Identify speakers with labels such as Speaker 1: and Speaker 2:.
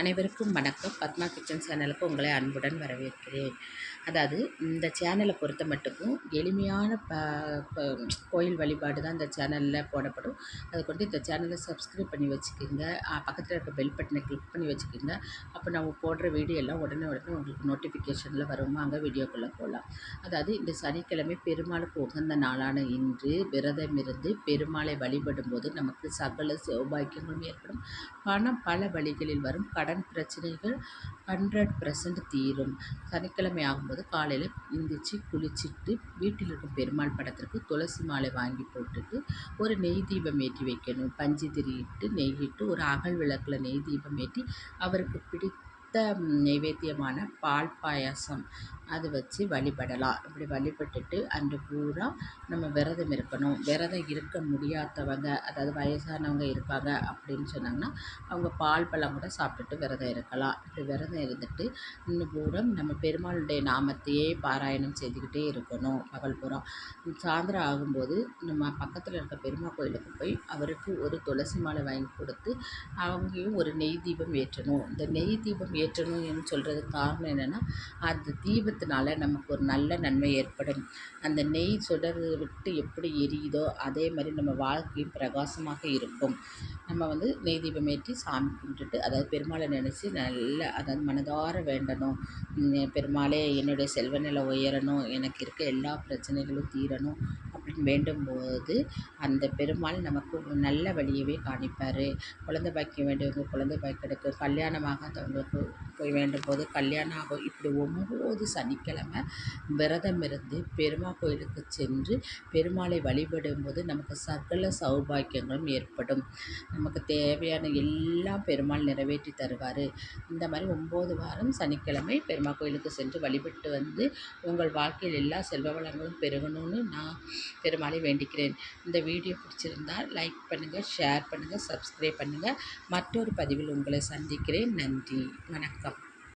Speaker 1: அனைவருக்கும் வணக்கம். பத்மா கிச்சன் சேனலுக்கு உங்களை அன்புடன் வரவேற்கிறேன். அதாவது இந்த சேனலை பொறுத்த மட்டுக்கும் எளிமையான ப கோயில் வழிபாடு தான் இந்த சேனலில் போடப்படும். அதை கொண்டு இந்த சேனலை சப்ஸ்கிரைப் பண்ணி வச்சுக்கோங்க. பக்கத்தில் இருக்க பெல் பட்டனை கிளிக் பண்ணி வச்சுக்கோங்க. அப்போ நம்ம போடுற வீடியோ எல்லாம் உடனே உடனே உங்களுக்கு நோட்டிஃபிகேஷனில் வருமா. அங்கே வீடியோக்குள்ளே போகலாம் அதாவது இந்த சனிக்கிழமை பெருமாளுக்கு உகந்த நாளான இன்று விரதம் இருந்து பெருமாளை வழிபடும் போது நமக்கு சகல சௌபாக்கியங்களும் ஏற்படும். பணம் பல வழிகளில் வரும். கடன் கடன் பிரச்சனைகள் ஹண்ட்ரட் பர்சன்ட் தீரும். சனிக்கிழமை ஆகும்போது காலையில் எந்திரிச்சு குளிச்சுட்டு வீட்டில் இருக்கும் பெருமாள் படத்திற்கு துளசி மாலை வாங்கி போட்டுட்டு ஒரு நெய் தீபம் ஏற்றி வைக்கணும். பஞ்சு திரியிட்டு நெய்யிட்டு ஒரு அகல் விளக்கில் நெய் தீபம் ஏற்றி அவருக்கு பிடித்த நைவேத்தியமான பால் பாயாசம் அது வச்சு வழிபடலாம். இப்படி வழிபட்டுட்டு அன்று பூரா நம்ம விரதம் இருக்கணும். விரதம் இருக்க முடியாதவங்க அதாவது வயசானவங்க இருக்காங்க அப்படின்னு சொன்னாங்கன்னா அவங்க பால் பழம் கூட சாப்பிட்டுட்டு விரதம் இருக்கலாம். இப்படி விரதம் இருந்துட்டு இன்னும் பூரா நம்ம பெருமாளுடைய நாமத்தையே பாராயணம் செய்துக்கிட்டே இருக்கணும். பகல் பூரா. சாயந்தரம் ஆகும்போது நம்ம பக்கத்தில் இருக்க பெருமா கோயிலுக்கு போய் அவருக்கு ஒரு துளசி மாலை வாங்கி கொடுத்து அவங்களையும் ஒரு நெய் தீபம் ஏற்றணும். இந்த நெய் தீபம் ஏற்றணும்னு சொல்கிறதுக்கு காரணம் என்னென்னா அந்த தீபத்தினால நமக்கு ஒரு நல்ல நன்மை ஏற்படும். அந்த நெய் சுடர் விட்டு எப்படி எரியுதோ அதே மாதிரி நம்ம வாழ்க்கையும் பிரகாசமாக இருக்கும். நம்ம வந்து நெய் தீபம் ஏற்றி சாமி கும்பிட்டுட்டு அதாவது பெருமாளை நினச்சி நல்ல அதாவது மனதார வேண்டணும். பெருமாளே என்னுடைய செல்வ நிலை உயரணும். எனக்கு இருக்க எல்லா பிரச்சனைகளும் தீரணும் அப்படின்னு வேண்டும்போது அந்த பெருமாள் நமக்கு நல்ல வழியவே காணிப்பார் குழந்தை பாக்கியம் வேண்டியவங்க குழந்தை பாக்கியம் எடுக்க கல்யாணமாக ஆகாதவங்களுக்கு போய் வேண்டும் போது கல்யாணம் ஆகும். இப்படி ஒம்பது சனிக்கிழமை விரதம் இருந்து பெருமாள் கோயிலுக்கு சென்று பெருமாளை வழிபடும் போது நமக்கு சகல சௌபாக்கியங்களும் ஏற்படும். நமக்கு தேவையான எல்லாம் பெருமாள் நிறைவேற்றி தருவார். இந்த மாதிரி ஒம்பது வாரம் சனிக்கிழமை பெருமாள் கோயிலுக்கு சென்று வழிபட்டு வந்து உங்கள் வாழ்க்கையில் எல்லா செல்வ வளங்களும் பெருகணும்னு நான் பெருமாளை வேண்டிக்கிறேன். இந்த வீடியோ பிடிச்சிருந்தால் லைக் பண்ணுங்கள் ஷேர் பண்ணுங்கள் சப்ஸ்கிரைப் பண்ணுங்கள் மற்றொரு பதிவில் உங்களை சந்திக்கிறேன். நன்றி. வணக்கம்.